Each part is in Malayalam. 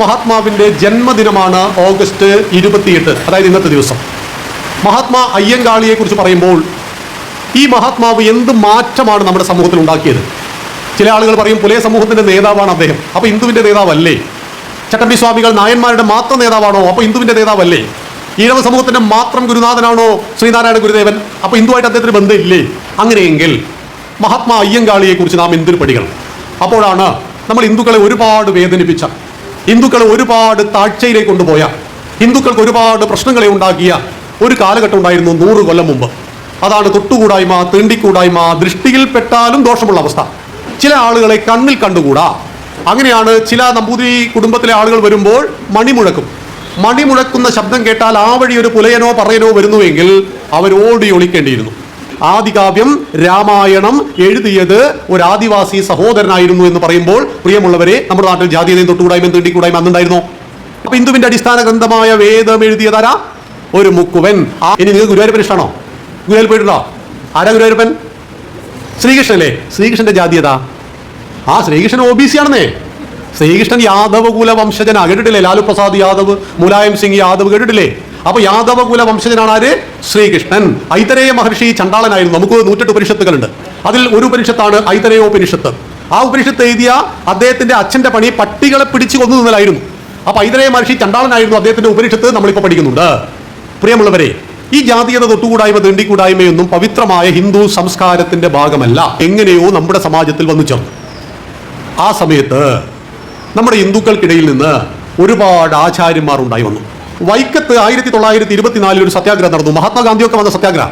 മഹാത്മാവിന്റെ ജന്മദിനമാണ് ഓഗസ്റ്റ് ഇരുപത്തിയെട്ട് അതായത് ഇന്നത്തെ ദിവസം. മഹാത്മാ അയ്യങ്കാളിയെ കുറിച്ച് പറയുമ്പോൾ ഈ മഹാത്മാവ് എന്ത് മാറ്റമാണ് നമ്മുടെ സമൂഹത്തിൽ ഉണ്ടാക്കിയത്? ചില ആളുകൾ പറയും പുലയ സമൂഹത്തിന്റെ നേതാവാണ് അദ്ദേഹം. അപ്പൊ ഹിന്ദുവിന്റെ നേതാവല്ലേ? ചട്ടമ്പി സ്വാമികൾ നായന്മാരുടെ മാത്രം നേതാവാണോ? അപ്പൊ ഹിന്ദുവിന്റെ നേതാവല്ലേ? ഈഴവ സമൂഹത്തിന്റെ മാത്രം ഗുരുനാഥനാണോ ശ്രീനാരായണ ഗുരുദേവൻ? അപ്പൊ ഹിന്ദുവായിട്ട് അദ്ദേഹത്തിന് ബന്ധമില്ലേ? അങ്ങനെയെങ്കിൽ മഹാത്മാ അയ്യങ്കാളിയെ കുറിച്ച് നാം എന്തിനു പഠിക്കണം അപ്പോഴാണ് നമ്മൾ ഹിന്ദുക്കളെ ഒരുപാട് വേദനിപ്പിച്ച ഹിന്ദുക്കളെ ഒരുപാട് താഴ്ചയിലേക്ക് കൊണ്ടുപോയ ഹിന്ദുക്കൾക്ക് ഒരുപാട് പ്രശ്നങ്ങളെ ഉണ്ടാക്കിയ ഒരു കാലഘട്ടം ഉണ്ടായിരുന്നു നൂറ് കൊല്ലം മുമ്പ്. അതാണ് തൊട്ടുകൂടായ്മ തീണ്ടിക്കൂടായ്മ ദൃഷ്ടിയിൽപ്പെട്ടാലും ദോഷമുള്ള അവസ്ഥ. ചില ആളുകളെ കണ്ണിൽ കണ്ടുകൂടാ. അങ്ങനെയാണ് ചില നമ്പൂതിരി കുടുംബത്തിലെ ആളുകൾ വരുമ്പോൾ മണിമുഴക്കും. മണിമുഴക്കുന്ന ശബ്ദം കേട്ടാൽ ആ വഴി ഒരു പുലയനോ പറയനോ വരുന്നുവെങ്കിൽ അവർ ഓടി ഒളിക്കേണ്ടിയിരുന്നു. ആദികാവ്യം രാമായണം എഴുതിയത് ഒരു ആദിവാസി സഹോദരനായിരുന്നു എന്ന് പറയുമ്പോൾ പ്രിയമുള്ളവരെ നമ്മുടെ നാട്ടിൽ ജാതീയതയും തൊട്ടുകൂടായ്മയും തീണ്ടിക്കൂടായ്മ അന്നുണ്ടായിരുന്നു. അപ്പൊ ഹിന്ദുവിന്റെ അടിസ്ഥാന ഗ്രന്ഥമായ വേദം എഴുതിയതാരാ ഒരു മുക്കുവൻ. ഇനി നിങ്ങൾ ഗുരുവായൂരപ്പൻ ഇഷ്ടമാണോ ഗുരുവായൂർ പോയിട്ടുണ്ടോ? ആരാ ഗുരുവായൂരപ്പൻ? ശ്രീകൃഷ്ണല്ലേ ശ്രീകൃഷ്ണന്റെ ജാതീയത. ആ ശ്രീകൃഷ്ണൻ ഒ ബി സി ആണെന്നേ. ശ്രീകൃഷ്ണൻ യാദവ് കുല വംശജനാ കേട്ടിട്ടില്ലേ? ലാലു പ്രസാദ് യാദവ് മുലായം സിംഗ് യാദവ് കേട്ടിട്ടില്ലേ? അപ്പൊ യാദവകുല വംശജനാണ് ആര്? ശ്രീകൃഷ്ണൻ. ഐതരേയ മഹർഷി ചണ്ടാളനായിരുന്നു നമുക്ക് നൂറ്റെട്ട് ഉപനിഷത്തുകളുണ്ട്. അതിൽ ഒരു ഉപനിഷത്താണ് ഐതരേയ ഉപനിഷത്ത്. ആ ഉപനിഷത്ത് എഴുതിയ അദ്ദേഹത്തിന്റെ അച്ഛന്റെ പണി പട്ടികളെ പിടിച്ചു കൊന്നു നിന്നലായിരുന്നു അപ്പൊ ഐതരേയ മഹർഷി ചണ്ടാളനായിരുന്നു അദ്ദേഹത്തിന്റെ ഉപനിഷത്ത് നമ്മളിപ്പോ പഠിക്കുന്നുണ്ട്. പ്രിയമുള്ളവരെ ഈ ജാതീയത തൊട്ടുകൂടായ്മ തീണ്ടിക്കൂടായ്മയൊന്നും പവിത്രമായ ഹിന്ദു സംസ്കാരത്തിന്റെ ഭാഗമല്ല. എങ്ങനെയോ നമ്മുടെ സമാജത്തിൽ വന്നു ചേർന്നു. ആ സമയത്ത് നമ്മുടെ ഹിന്ദുക്കൾക്കിടയിൽ നിന്ന് ഒരുപാട് ആചാര്യന്മാർ ഉണ്ടായി വന്നു. വൈക്കത്ത് ആയിരത്തി തൊള്ളായിരത്തി ഇരുപത്തിനാലിൽ ഒരു സത്യാഗ്രഹം നടന്നു. മഹാത്മാഗാന്ധിയൊക്കെ വന്ന സത്യാഗ്രഹം.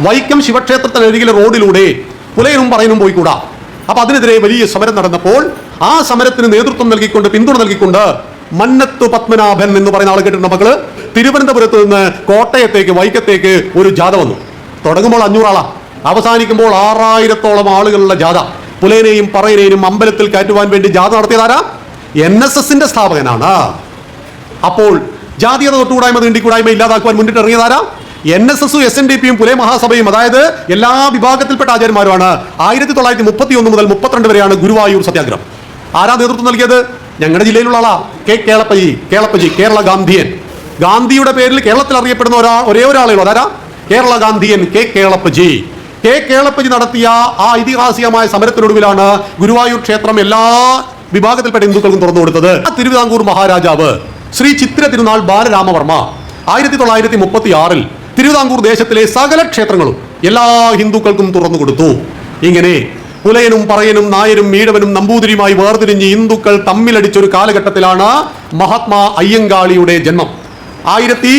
വൈക്കം ശിവക്ഷേത്രത്തിനരികിലെ റോഡിലൂടെ പുലയനും പറയനും പോയിക്കൂടാ. അപ്പൊ അതിനെതിരെ വലിയ സമരം നടന്നപ്പോൾ ആ സമരത്തിന് നേതൃത്വം നൽകിക്കൊണ്ട് പിന്തുണ നൽകിക്കൊണ്ട് മന്നത്ത് പത്മനാഭൻ എന്ന് പറയുന്ന ആൾ കേട്ടിട്ടുണ്ട് മക്കൾ? തിരുവനന്തപുരത്ത് നിന്ന് കോട്ടയത്തേക്ക് വൈക്കത്തേക്ക് ഒരു ജാഥ വന്നു. തുടങ്ങുമ്പോൾ അഞ്ഞൂറാളാ. അവസാനിക്കുമ്പോൾ ആറായിരത്തോളം ആളുകളുള്ള ജാഥ. പുലയനെയും പറയനെയും അമ്പലത്തിൽ കയറ്റുവാൻ വേണ്ടി ജാഥ നടത്തിയതാരാ എൻ എസ് എസിന്റെ സ്ഥാപകനാണ്. അപ്പോൾ ജാതീയത തൊട്ടുകൂടായ്മ തീണ്ടിക്കൂടായ്മ ഇല്ലാതാക്കുവാൻ മുന്നിട്ട് ഇറങ്ങിയതാരാ? എൻ എസ് എസും എസ് എൻ ഡി പിയും പുലേ മഹാസഭയും. അതായത് എല്ലാ വിഭാഗത്തിൽപ്പെട്ട ആചാര്യന്മാരുമാണ്. ആയിരത്തി തൊള്ളായിരത്തി മുപ്പത്തി ഒന്ന് മുതൽ മുപ്പത്തിരണ്ട് വരെയാണ് ഗുരുവായൂർ സത്യാഗ്രഹം. ആരാ നേതൃത്വം നൽകിയത്? ഞങ്ങളുടെ ജില്ലയിലുള്ള ആളാ. കെ കേളപ്പജി കേളപ്പജി കേരള ഗാന്ധിയൻ. ഗാന്ധിയുടെ പേരിൽ കേരളത്തിൽ അറിയപ്പെടുന്ന ഒരാ ഒരേ ഒരാളേ ഉള്ളൂ. അതാരാ കേരള ഗാന്ധിയൻ കെ കേളപ്പജി. കെ കേളപ്പജി നടത്തിയ ആ ഐതിഹാസികമായ സമരത്തിനൊടുവിലാണ് ഗുരുവായൂർ ക്ഷേത്രം എല്ലാ വിഭാഗത്തിൽപ്പെട്ട ഹിന്ദുക്കൾക്കും തുറന്നു കൊടുത്തത്. തിരുവിതാംകൂർ മഹാരാജാവ്. ശ്രീ ചിത്ര തിരുനാൾ ബാലരാമവർമ്മ ആയിരത്തി തൊള്ളായിരത്തി മുപ്പത്തി ആറിൽ തിരുവിതാംകൂർ ദേശത്തിലെ സകല ക്ഷേത്രങ്ങളും എല്ലാ ഹിന്ദുക്കൾക്കും തുറന്നു കൊടുത്തു. ഇങ്ങനെ പുലയനും പറയനും നായരും മീഴവനും നമ്പൂതിരിയുമായി വേർതിരിഞ്ഞ് ഹിന്ദുക്കൾ തമ്മിലടിച്ച ഒരു കാലഘട്ടത്തിലാണ് മഹാത്മാ അയ്യങ്കാളിയുടെ ജന്മം. ആയിരത്തി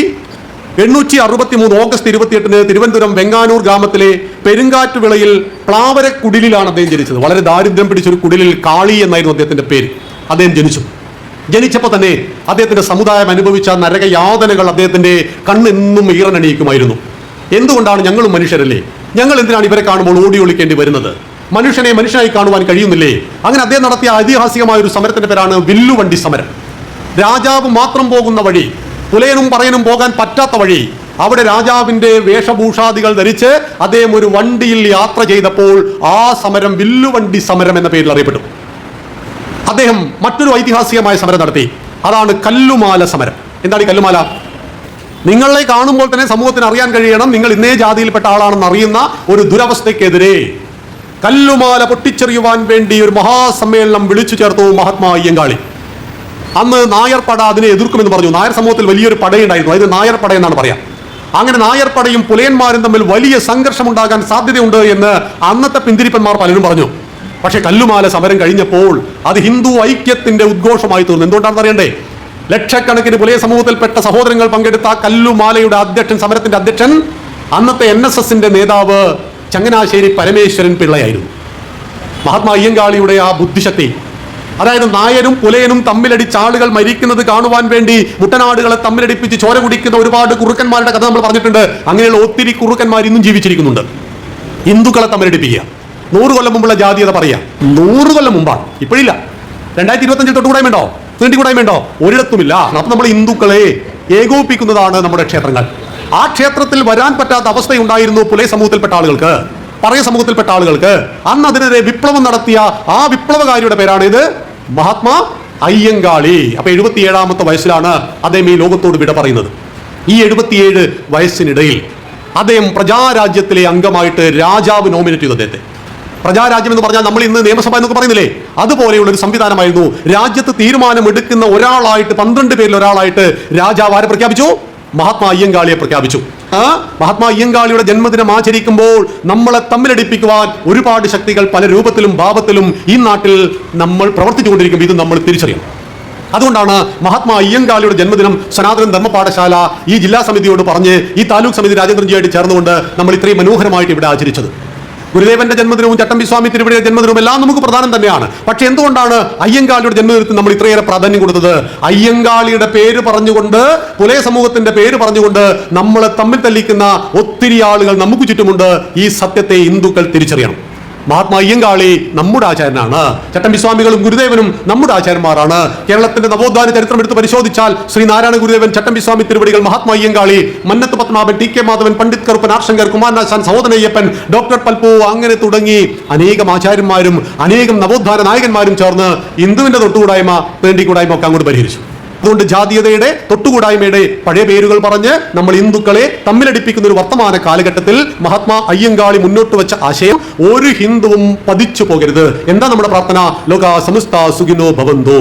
എണ്ണൂറ്റി അറുപത്തി മൂന്ന് ഓഗസ്റ്റ് ഇരുപത്തിയെട്ടിന് തിരുവനന്തപുരം വെങ്ങാനൂർ ഗ്രാമത്തിലെ പെരുങ്കാറ്റ് വിളയിൽ പ്ലാവര കുടിലിലാണ് അദ്ദേഹം ജനിച്ചത്. വളരെ ദാരിദ്ര്യം പിടിച്ചൊരു കുടിലിൽ കാളി എന്നായിരുന്നു അദ്ദേഹത്തിന്റെ പേര്. അദ്ദേഹം ജനിച്ചു. ജനിച്ചപ്പോൾ തന്നെ അദ്ദേഹത്തിന്റെ സമുദായം അനുഭവിച്ച നരക യാതനകൾ അദ്ദേഹത്തിന്റെ കണ്ണെന്നും ഈറനണിയിക്കുമായിരുന്നു. എന്തുകൊണ്ടാണ് ഞങ്ങളും മനുഷ്യരല്ലേ? ഞങ്ങൾ എന്തിനാണ് ഇവരെ കാണുമ്പോൾ ഓടി ഒളിക്കേണ്ടി വരുന്നത്? മനുഷ്യനെ മനുഷ്യനായി കാണുവാൻ കഴിയുന്നില്ലേ? അങ്ങനെ അദ്ദേഹം നടത്തിയ ഐതിഹാസികമായ ഒരു സമരത്തിന്റെ പേരാണ് വില്ലുവണ്ടി സമരം. രാജാവ് മാത്രം പോകുന്ന വഴി പുലയനും പറയനും പോകാൻ പറ്റാത്ത വഴി അവിടെ രാജാവിന്റെ വേഷഭൂഷാദികൾ ധരിച്ച് അദ്ദേഹം ഒരു വണ്ടിയിൽ യാത്ര ചെയ്തപ്പോൾ ആ സമരം വില്ലുവണ്ടി സമരം എന്ന പേരിൽ അറിയപ്പെട്ടു. അദ്ദേഹം മറ്റൊരു ഐതിഹാസികമായ സമരം നടത്തി. അതാണ് കല്ലുമാല സമരം. എന്താണ് ഈ കല്ലുമാല? നിങ്ങളെ കാണുമ്പോൾ തന്നെ സമൂഹത്തിന് അറിയാൻ കഴിയണം നിങ്ങൾ ഇന്നേ ജാതിയിൽപ്പെട്ട ആളാണെന്ന് അറിയുന്ന ഒരു ദുരവസ്ഥയ്ക്കെതിരെ. കല്ലുമാല പൊട്ടിച്ചെറിയുവാൻ വേണ്ടി ഒരു മഹാസമ്മേളനം വിളിച്ചു ചേർത്തു മഹാത്മാ അയ്യങ്കാളി. അന്ന് നായർ പട അതിനെ എതിർക്കുമെന്ന് പറഞ്ഞു. നായർ സമൂഹത്തിൽ വലിയൊരു പടയുണ്ടായിരുന്നു. അതിന് നായർ പട എന്നാണ് പറയാം. അങ്ങനെ നായർ പടയും പുലയന്മാരും തമ്മിൽ വലിയ സംഘർഷമുണ്ടാകാൻ സാധ്യതയുണ്ട് എന്ന് അന്നത്തെ പിന്തിരിപ്പന്മാർ പലരും പറഞ്ഞു. പക്ഷേ കല്ലുമാല സമരം കഴിഞ്ഞപ്പോൾ അത് ഹിന്ദു ഐക്യത്തിന്റെ ഉദ്ഘോഷമായി തീർന്നു. എന്തുകൊണ്ടാണെന്ന് അറിയണ്ടേ? ലക്ഷക്കണക്കിന് പുലയ സമൂഹത്തിൽപ്പെട്ട സഹോദരങ്ങൾ പങ്കെടുത്ത കല്ലുമാലയുടെ അധ്യക്ഷൻ സമരത്തിന്റെ അധ്യക്ഷൻ അന്നത്തെ എൻ എസ് എസിന്റെ നേതാവ് ചങ്ങനാശ്ശേരി പരമേശ്വരൻ പിള്ളയായിരുന്നു. മഹാത്മാ അയ്യങ്കാളിയുടെ ആ ബുദ്ധിശക്തി അതായത് നായരും പുലയനും തമ്മിലടിച്ച് ആളുകൾ മരിക്കുന്നത് കാണുവാൻ വേണ്ടി മുട്ടനാടുകളെ തമ്മിലടിപ്പിച്ച് ചോര കുടിക്കുന്ന ഒരുപാട് കുറുക്കന്മാരുടെ കഥ നമ്മൾ പറഞ്ഞിട്ടുണ്ട്. അങ്ങനെയുള്ള ഒത്തിരി കുറുക്കന്മാർ ഇന്നും ജീവിച്ചിരിക്കുന്നുണ്ട്. ഹിന്ദുക്കളെ തമ്മിലടിപ്പിക്കുക. നൂറ് കൊല്ലം മുമ്പുള്ള ജാതീയത പറയാ. നൂറ് കൊല്ലം മുമ്പാണ്. ഇപ്പോഴില്ല. രണ്ടായിരത്തി ഇരുപത്തഞ്ചിൽ തൊട്ടുകൂടായ്മ ഉണ്ടോ തീണ്ടിക്കൂടായ്മ ഉണ്ടോ ഒരിടത്തുമില്ല. അപ്പൊ നമ്മൾ ഹിന്ദുക്കളെ ഏകോപിപ്പിക്കുന്നതാണ് നമ്മുടെ ക്ഷേത്രങ്ങൾ. ആ ക്ഷേത്രത്തിൽ വരാൻ പറ്റാത്ത അവസ്ഥയുണ്ടായിരുന്നു പുലയ സമൂഹത്തിൽപ്പെട്ട ആളുകൾക്ക്. പറയ സമൂഹത്തിൽപ്പെട്ട ആളുകൾക്ക്. അന്ന് അതിനെതിരെ വിപ്ലവം നടത്തിയ ആ വിപ്ലവകാരിയുടെ പേരാണ് ഇത് മഹാത്മാ അയ്യങ്കാളി. അപ്പൊ എഴുപത്തിയേഴാമത്തെ വയസ്സിലാണ് അദ്ദേഹം ഈ ലോകത്തോട് വിട പറയുന്നത്. ഈ എഴുപത്തിയേഴ് വയസ്സിനിടയിൽ അദ്ദേഹം പ്രജാരാജ്യത്തിലെ അംഗമായിട്ട് രാജാവ് നോമിനേറ്റ് ചെയ്തു അദ്ദേഹത്തെ. പ്രജാരാജ്യം എന്ന് പറഞ്ഞാൽ നമ്മൾ ഇന്ന് നിയമസഭ എന്നൊക്കെ പറയുന്നില്ലേ? അതുപോലെയുള്ള ഒരു സംവിധാനമായിരുന്നു. രാജ്യത്ത് തീരുമാനമെടുക്കുന്ന ഒരാളായിട്ട് പന്ത്രണ്ട് പേരിൽ ഒരാളായിട്ട് രാജാവ് ആരെ പ്രഖ്യാപിച്ചു? മഹാത്മാ അയ്യങ്കാളിയെ പ്രഖ്യാപിച്ചു. ആ? മഹാത്മാ അയ്യങ്കാളിയുടെ ജന്മദിനം ആചരിക്കുമ്പോൾ നമ്മളെ തമ്മിലടിപ്പിക്കുവാൻ ഒരുപാട് ശക്തികൾ പല രൂപത്തിലും ഭാവത്തിലും ഈ നാട്ടിൽ നമ്മൾ പ്രവർത്തിച്ചുകൊണ്ടിരിക്കും ഇത് നമ്മൾ തിരിച്ചറിയണം. അതുകൊണ്ടാണ് മഹാത്മാ അയ്യങ്കാളിയുടെ ജന്മദിനം സനാതന ധർമ്മപാഠശാല ഈ ജില്ലാ സമിതിയോട് പറഞ്ഞ് ഈ താലൂക്ക് സമിതി രാജേന്ദ്രൻജിയായിട്ട് ചേർന്നുകൊണ്ട് നമ്മൾ ഇത്രയും മനോഹരമായിട്ട് ഇവിടെ ആചരിച്ചത്. ഗുരുദേവന്റെ ജന്മദിനവും ചട്ടമ്പി സ്വാമി തിരുവടിയുടെ ജന്മദിനവും എല്ലാം നമുക്ക് പ്രധാനം തന്നെയാണ്. പക്ഷെ എന്തുകൊണ്ടാണ് അയ്യങ്കാളിയുടെ ജന്മദിനത്തിന് നമ്മൾ ഇത്രയേറെ പ്രാധാന്യം കൊടുത്തത്? അയ്യങ്കാളിയുടെ പേര് പറഞ്ഞുകൊണ്ട് പുലയ സമൂഹത്തിന്റെ പേര് പറഞ്ഞുകൊണ്ട് നമ്മളെ തമ്മിൽ തല്ലിക്കുന്ന ഒത്തിരി ആളുകൾ നമുക്ക് ചുറ്റുമുണ്ട്. ഈ സത്യത്തെ ഹിന്ദുക്കൾ തിരിച്ചറിയണം. മഹാത്മാ അയ്യങ്കാളി നമ്മുടെ ആചാര്യനാണ് ചട്ടമ്പി സ്വാമികളും ഗുരുദേവനും നമ്മുടെ ആചാര്യന്മാരാണ് കേരളത്തിന്റെ നവോത്ഥാന ചരിത്രം എടുത്ത് പരിശോധിച്ചാൽ Shri Narayana Gurudevan Chattampi Swami Thiruvadikal Mahatma Ayyankali Mannath Padmanabhan T K Madhavan Pandit Karuppan R Sankar Kumaranasan Sahodaran Ayyappan doctor Palpu അങ്ങനെ തുടങ്ങി അനേകം ആചാര്യന്മാരും അനേകം നവോത്ഥാന നായകന്മാരും ചേർന്ന് ഹിന്ദുവിന്റെ തൊട്ടുകൂടായ്മ തേണ്ടിക്കൂടായ്മ ഒക്കെ അങ്ങോട്ട് പരിഹരിച്ചു. അതുകൊണ്ട് ജാതീയതയുടെ തൊട്ടുകൂടായ്മയുടെ പഴയ പേരുകൾ പറഞ്ഞ് നമ്മൾ ഹിന്ദുക്കളെ തമ്മിലടിപ്പിക്കുന്ന ഒരു വർത്തമാന കാലഘട്ടത്തിൽ മഹാത്മാ അയ്യങ്കാളി മുന്നോട്ട് വെച്ച ആശയം ഒരു ഹിന്ദുവും പതിച്ചു പോകരുത്. എന്താ നമ്മുടെ പ്രാർത്ഥന? ലോക സമസ്ത സുഖിനോ ഭവന്തോ.